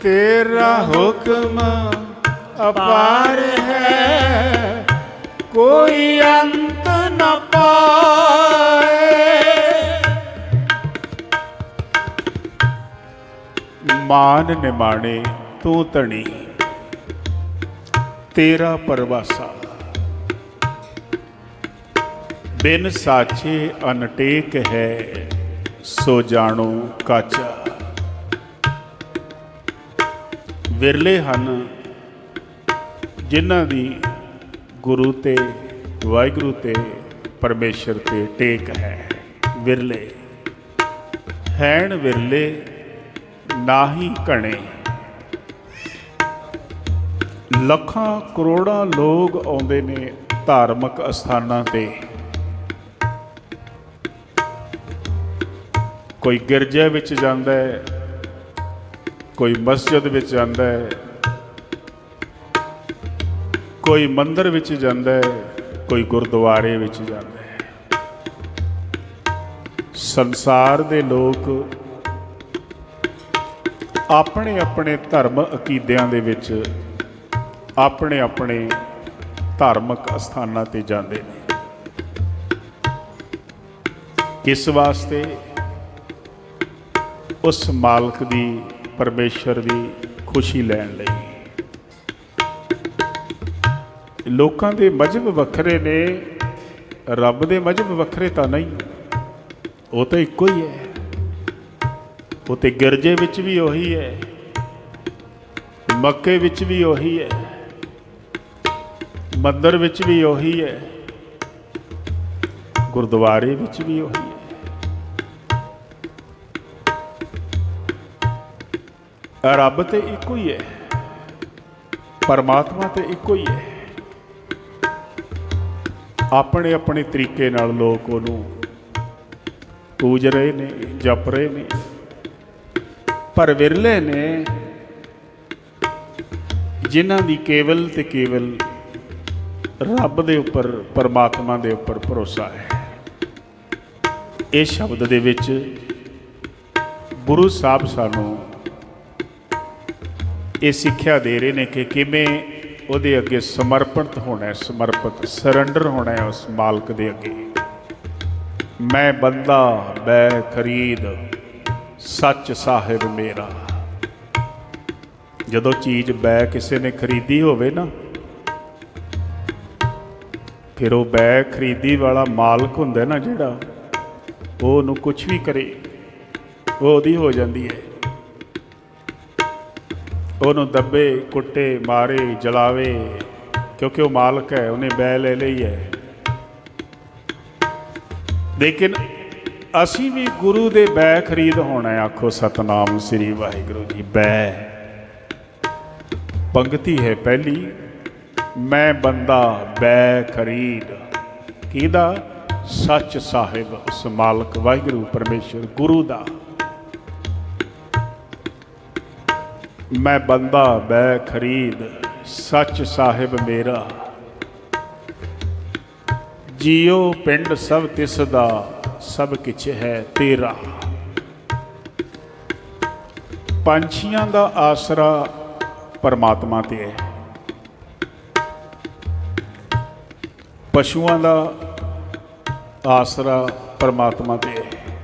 ਤੇਰਾ ਹੁਕਮ ਅਪਾਰ ਹੈ। ਕੋਈ ਅੰਤ ਨ ਪਾਏ। ਮਾਨ ਨਿਮਾਣੇ ਤੂੰ ਧਣੀ, ਤੇਰਾ ਪਰਵਾਸਾ। ਬਿਨ ਸਾਚੇ ਅਨਟੇਕ ਹੈ, ਸੋ ਜਾਣੋ ਕਾਚਾ। ਵਿਰਲੇ ਹਨ, ਜਿਨ੍ਹਾਂ ਦੀ ਗੁਰੂ ਤੇ, ਵਾਹਿਗੁਰੂ ਤੇ ਪਰਮੇਸ਼ਰ ਤੇ ਟੇਕ ਹੈ, ਵਿਰਲੇ। ਹੈਣ ਵਿਰਲੇ, ਨਾਹੀ ਘਣੇ। ਲੱਖਾਂ ਕਰੋੜਾਂ ਲੋਕ ਆਉਂਦੇ ਨੇ ਧਾਰਮਿਕ ਅਸਥਾਨਾਂ ਤੇ। ਕੋਈ ਗਿਰਜਾ ਵਿੱਚ ਜਾਂਦਾ ਹੈ ਕੋਈ ਮਸਜਿਦ ਵਿੱਚ ਜਾਂਦਾ ਹੈ, ਕੋਈ ਮੰਦਿਰ ਵਿੱਚ ਜਾਂਦਾ ਹੈ, ਕੋਈ ਗੁਰਦੁਆਰੇ ਵਿੱਚ ਜਾਂਦਾ ਹੈ। ਸੰਸਾਰ ਦੇ ਲੋਕ ਆਪਣੇ ਆਪਣੇ ਧਰਮ ਅਕੀਦਿਆਂ ਦੇ ਵਿੱਚ ਆਪਣੇ ਆਪਣੇ ਧਾਰਮਿਕ ਅਸਥਾਨਾਂ ਤੇ ਜਾਂਦੇ ਨੇ। ਕਿਸ ਵਾਸਤੇ ਉਸ ਮਾਲਕ ਦੀ ਪਰਮੇਸ਼ਰ ਦੀ ਖੁਸ਼ੀ ਲੈਣ ਲਈ। ਲੋਕਾਂ ਦੇ ਮਜਬ ਵੱਖਰੇ ਨੇ, ਰੱਬ ਦੇ ਮਜਬ ਵੱਖਰੇ ਤਾਂ ਨਹੀਂ। ਉਹ ਤਾਂ ਇੱਕੋ ਹੀ ਹੈ। ਉਹ ਤੇ ਗਿਰਜੇ ਵਿੱਚ ਵੀ ਉਹੀ ਹੈ। ਮੱਕੇ ਵਿੱਚ ਵੀ ਉਹੀ ਹੈ। ਮੰਦਰ ਵਿੱਚ ਵੀ ਉਹੀ ਹੈ। ਗੁਰਦੁਆਰੇ ਵਿੱਚ ਵੀ ਉਹੀ ਰੱਬ ਤੇ ਇੱਕੋ ਹੀ ਹੈ। ਪਰਮਾਤਮਾ ਤੇ ਇੱਕੋ ਹੀ ਹੈ। ਆਪਣੇ ਆਪਣੇ ਤਰੀਕੇ ਨਾਲ ਲੋਕ ਉਹਨੂੰ ਪੂਜ ਰਹੇ ਨੇ, ਜਪ ਰਹੇ ਨੇ, ਪਰ ਵਿਰਲੇ ਨੇ ਜਿਨ੍ਹਾਂ ਦੀ ਕੇਵਲ ਤੇ ਕੇਵਲ ਰੱਬ ਦੇ ਉੱਪਰ, ਪਰਮਾਤਮਾ ਦੇ ਉੱਪਰ ਭਰੋਸਾ ਹੈ। ਇਹ ਸ਼ਬਦ ਦੇ ਵਿੱਚ ਗੁਰੂ ਸਾਹਿਬ ਸਾਨੂੰ ਇਹ ਸਿੱਖਿਆ ਦੇ ਰਹੇ ਨੇ ਕਿ ਕਿਵੇਂ ਉਹਦੇ ਅੱਗੇ ਸਮਰਪਿਤ ਹੋਣਾ ਹੈ, ਸਮਰਪਿਤ ਸਰੈਂਡਰ ਹੋਣਾ ਹੈ ਉਸ ਮਾਲਕ ਦੇ ਅੱਗੇ। ਮੈਂ ਬੰਦਾ ਬੈ ਖਰੀਦ, ਸੱਚ ਸਾਹਿਬ ਮੇਰਾ। ਜਦੋਂ ਚੀਜ਼ ਬੈ ਕਿਸੇ ਨੇ ਖਰੀਦੀ ਹੋਵੇ ਨਾ, ਫਿਰ ਉਹ ਬੈ ਖਰੀਦੀ ਵਾਲਾ ਮਾਲਕ ਹੁੰਦਾ ਨਾ ਜਿਹੜਾ, ਉਹ ਉਹਨੂੰ ਕੁਝ ਵੀ ਕਰੇ, ਉਹ ਉਹਦੀ ਹੋ ਜਾਂਦੀ ਹੈ। ਉਹਨੂੰ ਦੱਬੇ, ਕੁੱਟੇ, ਮਾਰੇ, ਜਲਾਵੇ, ਕਿਉਂਕਿ ਉਹ ਮਾਲਕ ਹੈ, ਉਹਨੇ ਬੈ ਲੈ ਲਈ ਹੈ। ਲੇਕਿਨ ਅਸੀਂ ਵੀ ਗੁਰੂ ਦੇ ਬੈ ਖਰੀਦ ਹੋਣਾ ਆਖੋ ਸਤਨਾਮ ਸ੍ਰੀ ਵਾਹਿਗੁਰੂ ਜੀ ਬੈ ਪੰਕਤੀ ਹੈ ਪਹਿਲੀ, ਮੈਂ ਬੰਦਾ ਬੈ ਖਰੀਦ। ਕਿਹਦਾ? ਸੱਚ ਸਾਹਿਬ, ਉਸ ਮਾਲਕ ਵਾਹਿਗੁਰੂ ਪਰਮੇਸ਼ਰ ਗੁਰੂ ਦਾ। ਮੈਂ ਬੰਦਾ ਬੈ ਖਰੀਦ, ਸੱਚ ਸਾਹਿਬ ਮੇਰਾ। ਜੀਉ ਪਿੰਡ ਸਭ ਤਿਸ ਦਾ, ਸਭ ਕਿਛ ਹੈ ਤੇਰਾ। ਪੰਛੀਆਂ ਦਾ ਆਸਰਾ ਪਰਮਾਤਮਾ ਤੇ ਹੈ। ਪਸ਼ੂਆਂ ਦਾ ਆਸਰਾ ਪਰਮਾਤਮਾ ਤੇ ਹੈ।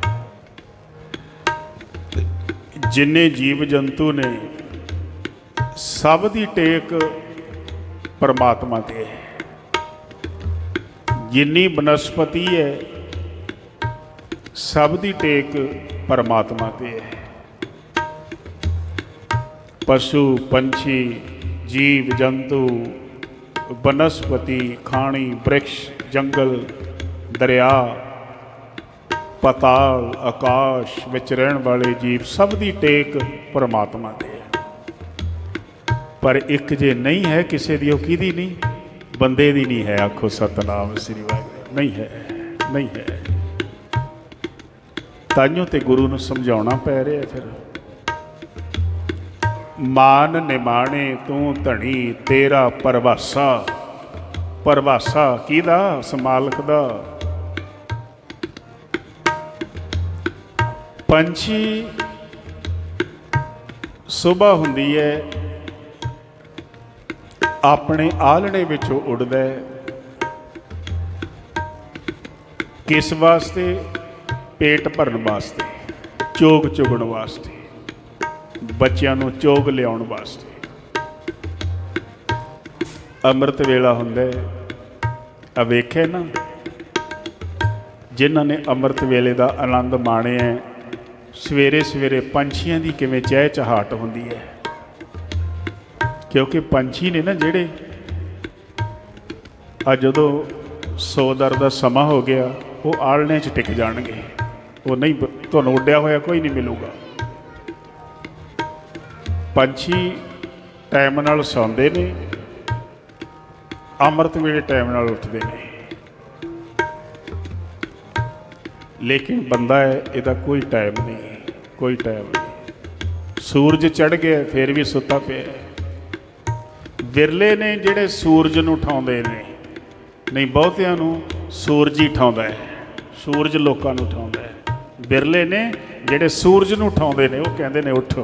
ਜਿੰਨੇ ਜੀਵ ਜੰਤੂ ਨੇ ਸਭ ਦੀ ਟੇਕ ਪਰਮਾਤਮਾ ਤੇ ਹੈ। ਜਿੰਨੀ ਬਨਸਪਤੀ ਹੈ, ਸਭ ਦੀ ਟੇਕ ਪਰਮਾਤਮਾ ਤੇ ਹੈ। ਪਸ਼ੂ, ਪੰਛੀ, ਜੀਵ, ਜੰਤੂ, ਬਨਸਪਤੀ, ਖਾਣੀ, ਬ੍ਰਿਕਸ਼, ਜੰਗਲ, ਦਰਿਆ, ਪਤਾਲ, ਆਕਾਸ਼ ਵਿੱਚ ਰਹਿਣ ਵਾਲੇ ਜੀਵ, ਸਭ ਦੀ ਟੇਕ ਪਰਮਾਤਮਾ ਤੇ ਹੈ। ਪਰ ਇੱਕ ਜੇ ਨਹੀਂ ਹੈ ਕਿਸੇ ਦੀ, ਉਹ ਕਿਹਦੀ ਨਹੀਂ? ਬੰਦੇ ਦੀ ਨਹੀਂ ਹੈ, ਆਖੋ ਸਤਨਾਮ ਸ੍ਰੀ ਵਾਹਿਗੁਰੂ। ਨਹੀਂ ਹੈ ਨਹੀਂ ਹੈ। ਤਾਈਓ ਤੇ ਗੁਰੂ ਨੂੰ ਸਮਝਾਉਣਾ ਪੈ ਰਿਹਾ ਫਿਰ। ਮਾਨ ਨਿਮਾਣੇ ਤੂੰ ਧਣੀ, ਤੇਰਾ ਪਰਵਾਸਾ। ਪਰਵਾਸਾ ਕਿਹਦਾ? ਉਸ ਮਾਲਕ ਦਾ। ਪੰਛੀ ਸਵੇਰ ਹੁੰਦੀ ਹੈ ਆਪਣੇ ਆਲਣੇ ਵਿੱਚੋਂ ਉੱਡਦਾ ਹੈ। ਕਿਸ ਵਾਸਤੇ? ਪੇਟ ਭਰਨ ਵਾਸਤੇ, ਚੋਗ ਚੁਗਣ ਵਾਸਤੇ, ਬੱਚਿਆਂ ਨੂੰ ਚੋਗ ਲਿਆਉਣ ਵਾਸਤੇ। ਅੰਮ੍ਰਿਤ ਵੇਲਾ ਹੁੰਦਾ ਹੈ। ਆ ਵੇਖੇ ਨਾ, ਜਿਨ੍ਹਾਂ ਨੇ ਅੰਮ੍ਰਿਤ ਵੇਲੇ ਦਾ ਆਨੰਦ ਮਾਣਿਆ ਸਵੇਰੇ ਸਵੇਰੇ ਪੰਛੀਆਂ ਦੀ ਕਿਵੇਂ ਚਹਿਚਹਾਟ ਹੁੰਦੀ ਹੈ। ਕਿਉਂਕਿ ਪੰਛੀ ਨੇ ਨਾ ਜਿਹੜੇ ਆ ਜਦੋਂ ਸੋਦਰ ਦਾ ਸਮਾਂ ਹੋ ਗਿਆ, ਉਹ ਆਲਣੇ 'ਚ ਟਿਕ ਜਾਣਗੇ। ਉਹ ਨਹੀਂ ਤੁਹਾਨੂੰ ਉੱਡਿਆ ਹੋਇਆ ਕੋਈ ਨਹੀਂ ਮਿਲੂਗਾ। ਪੰਛੀ ਟਾਈਮ ਨਾਲ ਸੌਂਦੇ ਨੇ, ਅੰਮ੍ਰਿਤ ਵੇਲੇ ਟਾਈਮ ਨਾਲ ਉੱਠਦੇ ਨੇ। ਲੇਕਿਨ ਬੰਦਾ ਹੈ, ਇਹਦਾ ਕੋਈ ਟਾਈਮ ਨਹੀਂ, ਕੋਈ ਟਾਈਮ ਨਹੀਂ। ਸੂਰਜ ਚੜ ਗਿਆ, ਫਿਰ ਵੀ ਸੁੱਤਾ ਪਿਆ ਵਿਰਲੇ ਨੇ ਜਿਹੜੇ ਸੂਰਜ ਨੂੰ ਉਠਾਉਂਦੇ ਨੇ, ਨਹੀਂ, ਬਹੁਤਿਆਂ ਨੂੰ ਸੂਰਜ ਹੀ ਉਠਾਉਂਦਾ ਹੈ। ਸੂਰਜ ਲੋਕਾਂ ਨੂੰ ਉਠਾਉਂਦਾ ਹੈ। ਬਿਰਲੇ ਨੇ ਜਿਹੜੇ ਸੂਰਜ ਨੂੰ ਉਠਾਉਂਦੇ ਨੇ, ਉਹ ਕਹਿੰਦੇ ਨੇ, ਉੱਠ।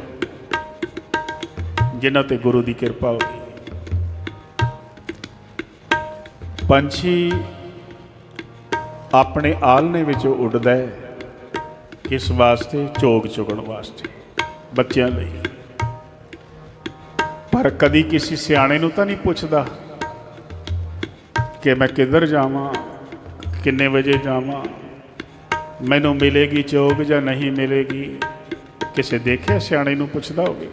ਜਿਨ੍ਹਾਂ ਤੇ ਗੁਰੂ ਦੀ ਕਿਰਪਾ ਹੋ ਗਈ। ਪੰਛੀ ਆਪਣੇ ਆਲਣੇ ਵਿੱਚ ਉੱਡਦਾ ਹੈ। ਇਸ ਵਾਸਤੇ ਚੋਗ ਚੁਗਣ ਵਾਸਤੇ, ਬੱਚਿਆਂ ਲਈ। ਪਰ ਕਦੀ ਕਿਸੇ ਸਿਆਣੇ ਨੂੰ ਤਾਂ ਨਹੀਂ ਪੁੱਛਦਾ ਕਿ ਮੈਂ ਕਿੱਧਰ ਜਾਵਾਂ, ਕਿੰਨੇ ਵਜੇ ਜਾਵਾਂ, ਮੈਨੂੰ ਮਿਲੇਗੀ ਚੋਗ ਜਾਂ ਨਹੀਂ ਮਿਲੇਗੀ। ਕਿਸੇ ਦੇਖਿਆ ਸਿਆਣੇ ਨੂੰ ਪੁੱਛਦਾ ਹੋਵੇ?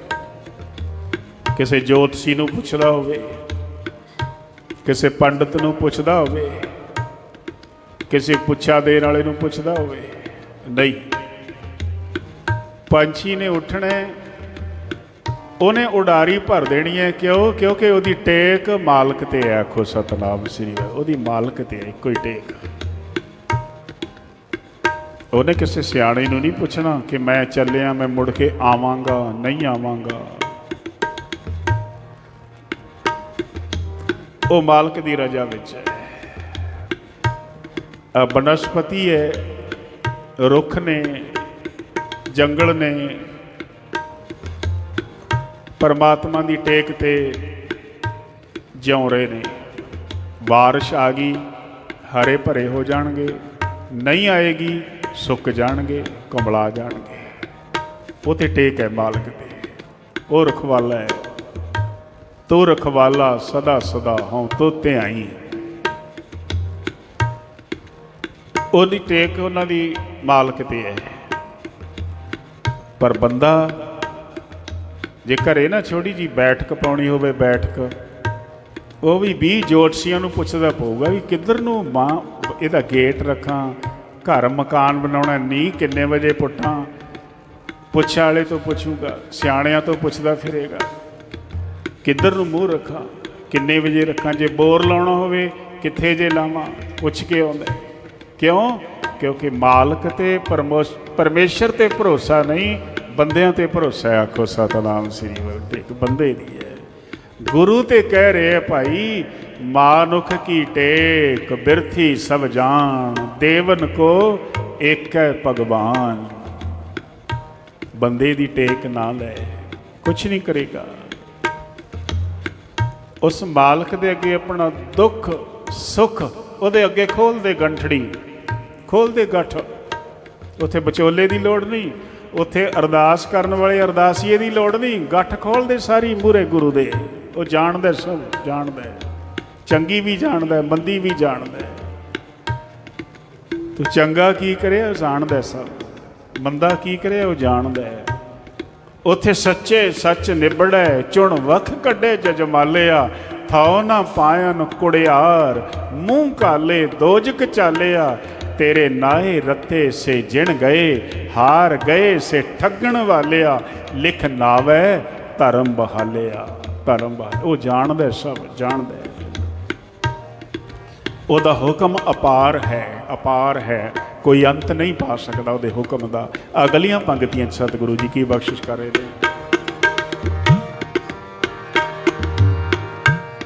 ਕਿਸੇ ਜੋਤਸ਼ੀ ਨੂੰ ਪੁੱਛਦਾ ਹੋਵੇ? ਕਿਸੇ ਪੰਡਤ ਨੂੰ ਪੁੱਛਦਾ ਹੋਵੇ? ਕਿਸੇ ਪੁੱਛਾ ਦੇਣ ਵਾਲੇ ਨੂੰ ਪੁੱਛਦਾ ਹੋਵੇ? ਨਹੀਂ। ਪੰਛੀ ਨੇ ਉੱਠਣਾ ਉਹਨੇ ਉਡਾਰੀ ਭਰ ਦੇਣੀ ਹੈ ਕਿਉਂ? ਕਿਉਂਕਿ ਉਹਦੀ ਟੇਕ ਮਾਲਕ ਤੇ ਹੈ, ਆਖੋ ਸਤਨਾਮ ਸ੍ਰੀ ਉਹਦੀ ਮਾਲਕ ਤੇ ਹੈ, ਇੱਕੋ ਹੀ ਟੇਕ। ਉਹਨੇ ਕਿਸੇ ਸਿਆਣੇ ਨੂੰ ਨਹੀਂ ਪੁੱਛਣਾ ਕਿ ਮੈਂ ਚੱਲਿਆ, ਮੈਂ ਮੁੜ ਕੇ ਆਵਾਂਗਾ, ਨਹੀਂ ਆਵਾਂਗਾ। ਉਹ ਮਾਲਕ ਦੀ ਰਜ਼ਾ ਵਿੱਚ ਹੈ। ਬਨਸਪਤੀ ਹੈ, ਰੁੱਖ ਨੇ, ਜੰਗਲ ਨੇ ਪਰਮਾਤਮਾ ਦੀ ਟੇਕ ਤੇ ਜਿਉ ਰਹੇ ਨੇ। ਬਾਰਿਸ਼ ਆ ਗਈ, ਹਰੇ ਭਰੇ ਹੋ ਜਾਣਗੇ, ਨਹੀਂ ਆਏਗੀ, ਸੁੱਕ ਜਾਣਗੇ ਕੰਬਲਾ ਜਾਣਗੇ। ਉਹ ਤੇ ਟੇਕ ਹੈ ਮਾਲਕ ਤੇ। ਉਹ ਰਖਵਾਲਾ ਹੈ। ਤੂੰ ਰਖਵਾਲਾ ਸਦਾ ਸਦਾ ਹਉ, ਤੋ ਤੇ ਉਹਦੀ ਟੇਕ ਉਹਨਾਂ ਦੀ ਮਾਲਕ ਤੇ ਹੈ। ਪਰ ਬੰਦਾ ਜੇ ਘਰੇ ਨਾ ਛੋਟੀ ਜੀ ਬੈਠਕ ਪਾਉਣੀ ਹੋਵੇ, ਬੈਠਕ, ਉਹ ਵੀ 20 ਜੋਤਸ਼ੀਆਂ ਨੂੰ ਪੁੱਛਦਾ ਪਊਗਾ ਵੀ ਕਿੱਧਰ ਨੂੰ ਮਾਂ, ਇਹਦਾ ਗੇਟ ਰੱਖਾਂ, ਘਰ ਮਕਾਨ ਬਣਾਉਣਾ, ਨਹੀਂ ਕਿੰਨੇ ਵਜੇ ਪੁੱਟਾਂ ਪੁੱਛ ਵਾਲੇ ਤੋਂ ਪੁੱਛੂਗਾ, ਸਿਆਣਿਆਂ ਤੋਂ ਪੁੱਛਦਾ ਫਿਰੇਗਾ, ਕਿੱਧਰ ਨੂੰ ਮੂੰਹ ਰੱਖਾਂ, ਕਿੰਨੇ ਵਜੇ ਰੱਖਾਂ, ਜੇ ਬੋਰ ਲਾਉਣਾ ਹੋਵੇ, ਕਿੱਥੇ ਜੇ ਲਾਵਾਂ, ਪੁੱਛ ਕੇ ਆਉਂਦਾ ਕਿਉਂ? ਕਿਉਂਕਿ ਮਾਲਕ ਤੇ ਪਰਮੋਸ- ਪਰਮੇਸ਼ਰ ਤੇ ਭਰੋਸਾ ਨਹੀਂ ਬੰਦਿਆਂ ਤੇ ਭਰੋਸਾ ਆਖੋ ਸਤਨਾਮ ਸ੍ਰੀ ਵਾਹਿਗੁਰੂ ਇੱਕ ਬੰਦੇ ਦੀ ਹੈ। ਗੁਰੂ ਤੇ ਕਹਿ ਰਹੇ ਭਾਈ, ਮਾਨੁਖ ਕੀ ਟੇਕ, ਬਿਰਥੀ ਸਭ ਜਾਣ, ਦੇਵਨ ਕੋ ਏਕ ਹੈ ਭਗਵਾਨ। ਬੰਦੇ ਦੀ ਟੇਕ ਨਾ ਲੈ, ਕੁਛ ਨਹੀਂ ਕਰੇਗਾ। ਉਸ ਮਾਲਕ ਦੇ ਅੱਗੇ ਆਪਣਾ ਦੁੱਖ, ਸੁੱਖ, ਉਹਦੇ ਅੱਗੇ ਖੋਲ ਦੇ ਗੰਠੜੀ ਖੋਲ ਦੇ ਗੱਠ। ਉੱਥੇ ਵਿਚੋਲੇ ਦੀ ਲੋੜ ਨਹੀਂ ਉੱਥੇ ਅਰਦਾਸ ਕਰਨ ਵਾਲੇ ਅਰਦਾਸੀਏ ਦੀ ਲੋੜ ਨਹੀਂ। ਗੱਠ ਖੋਲਦੇ ਸਾਰੀ ਮੂਰੇ ਗੁਰੂ ਦੇ। ਉਹ ਜਾਣਦਾ ਸਭ ਜਾਣਦਾ ਚੰਗੀ ਵੀ ਜਾਣਦਾ ਹੈ, ਮੰਦੀ ਵੀ ਜਾਣਦਾ ਤੂੰ ਚੰਗਾ ਕੀ ਕਰਿਆ ਉਹ ਜਾਣਦਾ ਸਭ। ਮੰਦਾ ਕੀ ਕਰਿਆ ਉਹ ਜਾਣਦਾ ਹੈ। ਉਥੇ ਸੱਚੇ ਸੱਚ ਨਿਬੜੈ ਚੁਣ ਵਖ ਕੱਢੇ ਜਜਮਾਲਿਆ। ਥਾਉ ਨਾ ਪਾਇਨ ਕੁੜਿਆਰ ਮੂੰਹ ਕਾਲੇ ਦੋਜਕ ਚਾਲਿਆ। ਤੇਰੇ ਨਾਏ ਰੱਤੇ ਸੇ ਜਿਣ ਗਏ, ਹਾਰ ਗਏ ਸੇ ਠੱਗਣ ਵਾਲਿਆ, ਲਿਖ ਨਾਵੈ ਧਰਮ ਬਹਾਲਿਆ, ਧਰਮ ਬਹਾਲ ਉਹ ਜਾਣਦਾ ਸਭ, ਜਾਣਦਾ ਉਹਦਾ ਹੁਕਮ ਅਪਾਰ ਹੈ ਅਪਾਰ ਹੈ। ਕੋਈ ਅੰਤ ਨਹੀਂ ਪਾ ਸਕਦਾ ਉਹਦੇ ਹੁਕਮ ਦਾ। ਅਗਲੀਆਂ ਪੰਕਤੀਆਂ 'ਚ ਸਤਿਗੁਰੂ ਜੀ ਕੀ ਬਖਸ਼ਿਸ਼ ਕਰ ਰਹੇ ਨੇ?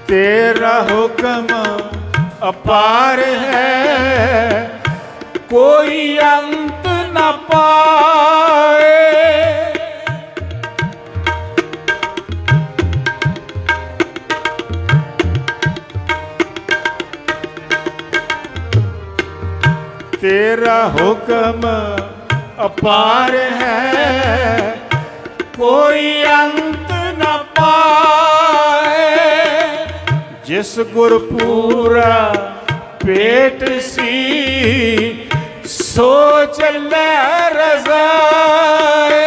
ਤੇਰਾ ਹੁਕਮ ਅਪਾਰ ਹੈ ਕੋਈ ਅੰਤ ਨਾ ਪਾਏ। ਤੇਰਾ ਹੁਕਮ ਅਪਾਰ ਹੈ। ਕੋਈ ਅੰਤ ਨਾ ਪਾਏ। ਜਿਸ ਗੁਰਪੂਰਾ ਪੇਟ ਸੀ ਸੋ ਚੱਲੈ ਰਜ਼ਾਏ।